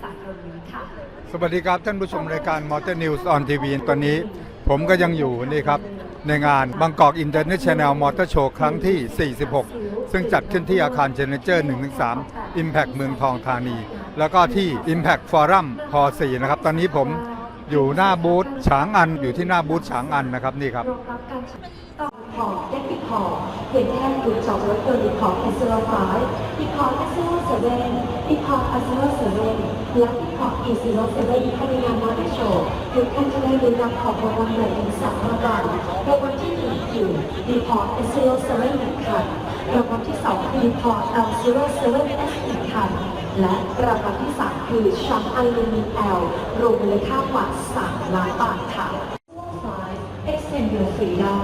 สารรงนี้ค่ะ สวัสดีครับท่านผู้ชมรายการ Motor News on TV ตอนนี้ผมก็ยังอยู่นี่ครับ ในงานบางกอก International Motor Show ครั้งที่ 46 ซึ่งจัดขึ้นที่อาคารเจเนเจอร์1-3 Impact เมืองทองธานี แล้วก็ที่ Impact Forum พ4นะครับ ตอนนี้ผมอยู่หน้าบูธฉางอันอยู่ที่หน้าบูธฉางอันนะครับนี่ครับ รองรับการต่อพอร์ตได้ปิดพอร์ตเพียงแค่คุณจองรถยนต์ปิดพอร์ตเอสเซอร์ไฟปิดพอร์ตเอสเซอร์เซเว่นปิดพอร์ตเอสเซอร์เซเว่นและปิดพอร์ตอีซีโร่เซเว่นภายในงานมอเตอร์โชว์ทุกท่านจะได้รู้รับของรางวัลใหญ่ถึงสามรางวัลรางวัลที่หนึ่งคือปิดพอร์ตเอสเซอร์เซเว่นหนึ่งคันรางวัลที่สองคือปิดพอร์ตเอลซีโร่เซเว่นเอสหนึ่งคันและรางวัลที่สามคือช็อปอัลลูมินียมรวมมูลค่ากว่าสามล้านบาทค่ะ Extend Your Freedom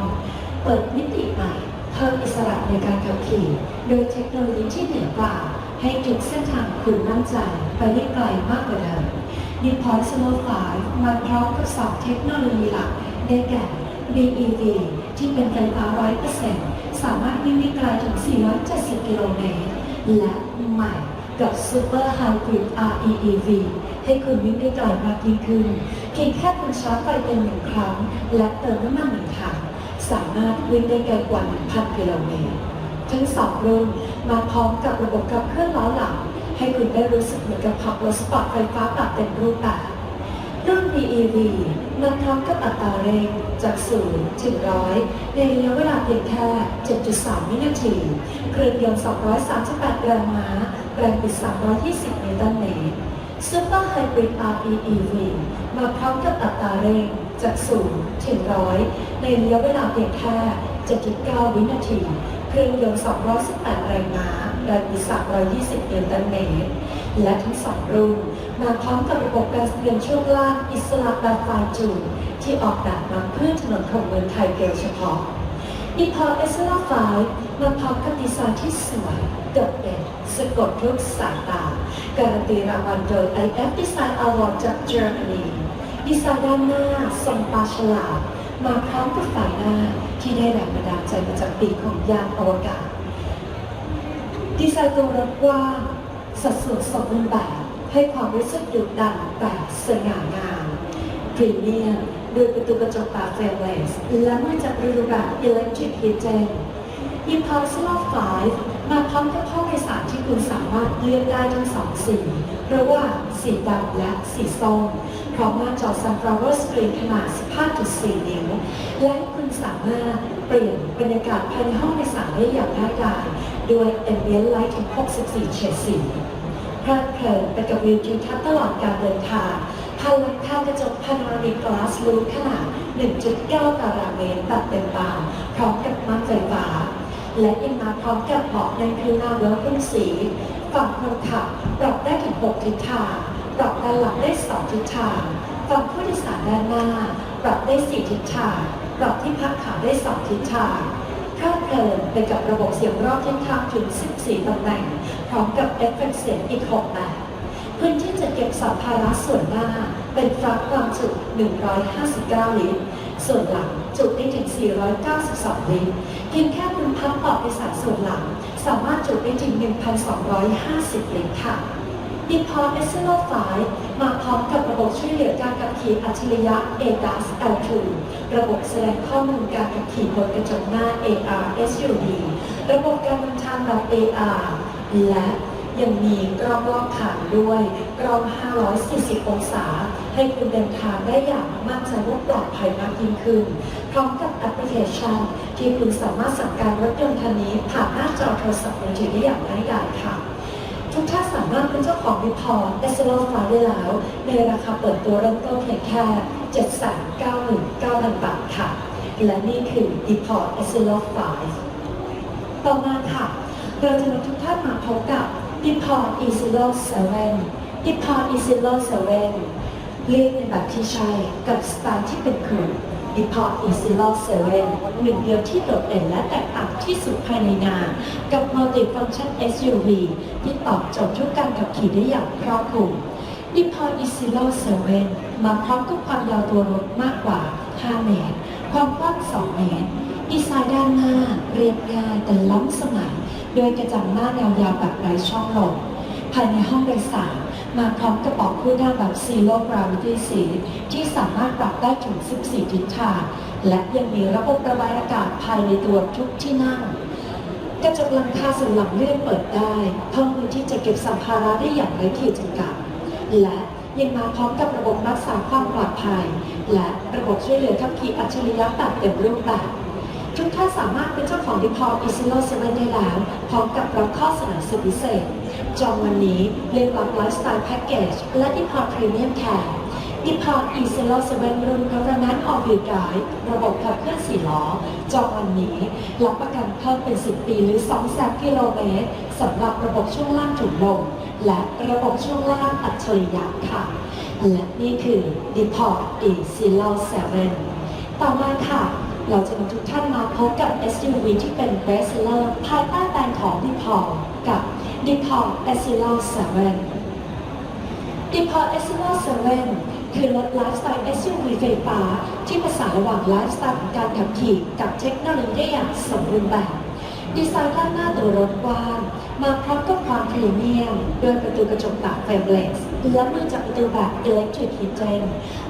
เปิดมิติใหม่เพิ่มอิสระในการขับขี่โดยเทคโนโลยีที่เหนือกว่า ให้ทุกเส้นทางคุณมั่นใจไปได้ไกลมากกว่าเดิม n i p p o n Solo 5มาพร้อมกับสองเทคโนโลยีหลัก ได้แก่ BEV ที่เป็นไฟฟ้า 100%สามารถวิ่งได้ไกลถึง 470 กิโลเมตร และใหม่กับ Super Hybrid REEV ให้คุณวิ่งได้ไกลมากยิ่งขึ้นเพียงแค่คุณชาร์จไฟเป็นหนึ่งครั้ง และเติมน้ำมันหนึ่งถัง สามารถวิ่งได้ไกลกว่า 1,000 กิโลเมตร ทั้งสองรุ่นมาพร้อมกับระบบขับเคลื่อนล้อหลัง ให้คุณได้รู้สึกเหมือนกับขับรถสปอร์ตไฟฟ้าแบบเต็มรูปแบบรุ่น BEV มาพร้อมกับอัตราเร่งจาก0ถึง100 ในระยะเวลาเพียงแค่ 7.3 วินาที เครื่องยนต์ 238 แรงม้า แรงบิด 320 นิวตันเมตร Super Hybrid REEV มาพร้อมกับอัตราเร่งจาก0ถึง100ในระยะเวลาเพียงแค่7.9 วินาที เครื่องยนต์218 แรงม้าแรงบิด320 นิวตันเมตร และทั้งสองรุ่นมาพร้อมกับระบบการเทือนช่วงล่างอิสระแบบไฟจูนที่ออกแบบมาเพื่อถนนของเมืองไทยโดยเฉพาะอีพอเอสลาไฟ มาพร้อมกับดีไซน์ที่สวยโดดเด่นสะกดทุกสายตา การันตีรางวัลโดย IF Design Award จากเยอรมนีดีไซน์ด้านหน้าทรงปลาฉลามมาพร้อมกับไฟหน้าที่ได้แรงบันดาลใจมาจากปีกของยานอวกาศ ดีไซน์ตัวรถว้าสัดส่วนสมบูรณ์แบบให้ความรู้สึกดุดันแบบสง่างามพรีเมียมด้วยประตูกระจกตาเฟรมเลสและมาจากรูปแบบอิเล็กทริกฮีเจน Impulsor 5มาพร้อมกับห้องโดยสารที่คุณสามารถเลือกได้ทั้งสองสีระหว่างสีดำและสีส้มพร้อมหน้าจอ Sunflower Screen ขนาด 15.4 นิ้ว และคุณสามารถเปลี่ยนบรรยากาศภายในห้องโดยสารได้อย่างง่ายดายด้วย Ambient Light ถึง 64 เฉดสีพลิดเพลินไปกับวิวทิวทัศน์ตลอดการเดินทางภายหลังคากระจกพาโนรามิกกลาสลูขนาด 1.9 ตารางเมตรแบบเต็มบานพร้อมกับม่านไฟฟ้า และยังมาพร้อมกับเบาะในผิวหน้าเวลรุ่นสีฝั่งคนขับปรับได้ถึง 6 ทิศทางปรับด้านหลังได้ 2 ทิศทางฝั่งผู้โดยสารด้านหน้า ปรับได้ 4 ทิศทางปรับที่พักขาได้ 2 ทิศทางเพลิดเพลินไปกับระบบเสียงรอบทิศทางถึง 14ตำแหน่ง พร้อมกับเอฟเฟกต์เสียงอีก6แบบพื้นที่จะเก็บสัมภาระส่วนหน้าเป็นฟลักความจุ 159 ลิตร ส่วนหลังจุได้ถึง 492 ลิตร เพียงแค่คุณพับเบาะโดยสาส่วนหลัง สามารถจุได้ถึง 1,250 ลิตรค่ะ i m p o r t e s l o 5มาพร้อมกับระบบช่วยเหลือการขับขี่อัจฉริยะ ADAS L2 ระบบแสดงข้อมูลการขับขี่บนกระจกหน้า AR SUV ระบบการนำทางแบบ AR และ ยังมีกล้องรอบขันด้วยกล้อง 540 องศา ให้คุณเดินทางได้อย่างมั่นใจว่าปลอดภัยมากยิ่งขึ้น พร้อมกับแอปพลิเคชัน ที่คุณสามารถสั่งการรถยนต์คันนี้ผ่านหน้าจอโทรศัพท์มือถือได้อย่างง่ายดายค่ะทุกท่านสามารถเป็นเจ้าของวิพอร์เอสโลฟาได้แล้ว ในราคาเปิดตัวเริ่มต้นเพียงแค่ 799,000 บาทค่ะ และนี่คือวิพอร์เอสโลฟาต่อมาค่ะ เราจะนำทุกท่านมาพบ กับ d e p o r t e s i l o 7 d e p o r t e s i l o 7เรียกในแบบที่ใช่กับสไตล์ที่เป็นคุณ d e p o r t e s i l o 7หนึ่งเดียวที่โดดเด่นและแตกต่างที่สุดภายในงาน กับ Multi-Function SUV ที่ตอบโจทย์ทุกการขับขี่ได้อย่างครอบคลุม d e p o r t e s i l o 7มาพร้อมกับความยาวตัวรถมากกว่า 5 เมตร ความกว้าง 2 เมตร ดีไซน์ด้านหน้าเรียบง่ายแต่ล้ำสมัย โดยกระจังหน้าแนวยาวแบบไร้ช่องลมภายในห้องโดยสารมาพร้อมกระบอกผู้หน้าแบบ Zero Gravity Seat ที่สามารถปรับได้ถึง 14 ทิศทาง และยังมีระบบระบายอากาศภายในตัวทุกที่นั่ง กระจกหลังคาสันหลังเลื่อนเปิดได้เพิ่มพื้นที่จะเก็บสัมภาระได้อย่างไร้ขีดจำกัด และยังมาพร้อมกับระบบรักษาความปลอดภัย และระบบช่วยเหลือขับขี่อัจฉริยะแบบเต็มรูปแบบ ทุกท่านสามารถเป็นเจ้าของดิพอร์ต e s i l o 7ได้แล้วพร้อมกับรับข้อเสนอสุดพิเศษ จองวันนี้เรียกรับไลฟ์สไตล์แพ็กเกจและดิพอร์ตพรีเมียมแคร์ดิพอร์ต e s i l o 7รุ่น Government of w h e e l Drive ระบบขับเคลื่อนสี่ล้อ จองวันนี้รับประกันเพิ่มเป็น 10 ปีหรือ2แสนกิโลเมตรสำหรับระบบช่วงล่างถุงลมและระบบช่วงล่างอัจฉริยะค่ะ และนี่คือ d e p o r t e s i l o 7ต่อมาค่ะ เราจะนำทุกท่านมาพบกับ SUV ที่เป็น best seller ภายใต้แบรนด์ของ d e p o r กับ d e p o r e s i l o 7 d e p o r e s i l o 7คือรถไลฟ์สไตล์ SUV ไฟฟ้า ที่ผสานระหว่างไลฟ์สไตล์ของการขับขี่กับเทคโนโลยีได้อย่างสมบูรณ์แบบดีไซน์ด้านหน้าตัวรถกว้างมาพร้อมกับความพรีเมียมด้วยประตูกระจกแบบไฟเบรสและมือจับประตูแบบ Electric Hidden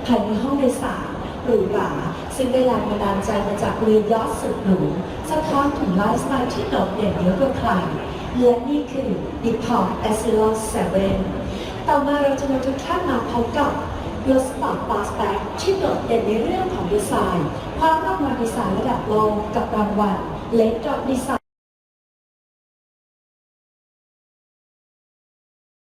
ภายในห้องโดยสาร หรูหราซึ่งได้แรงบันดาลใจมาจากเรือยอชต์สุดหรูสะท้อนถึงไลฟ์สไตล์ที่โดดเด่นเหนือกว่าใครและนี่คือ d e p o r e s i l o 7ต่อมาเราจะนำทุกท่านมาพบกับรถสปอร์ตฟาสแบ็กที่โดดเด่นในเรื่องของดีไซน์ความรอบมาดีไซน์ระดับโลกกับรางวัลเลดดอทดีไซน์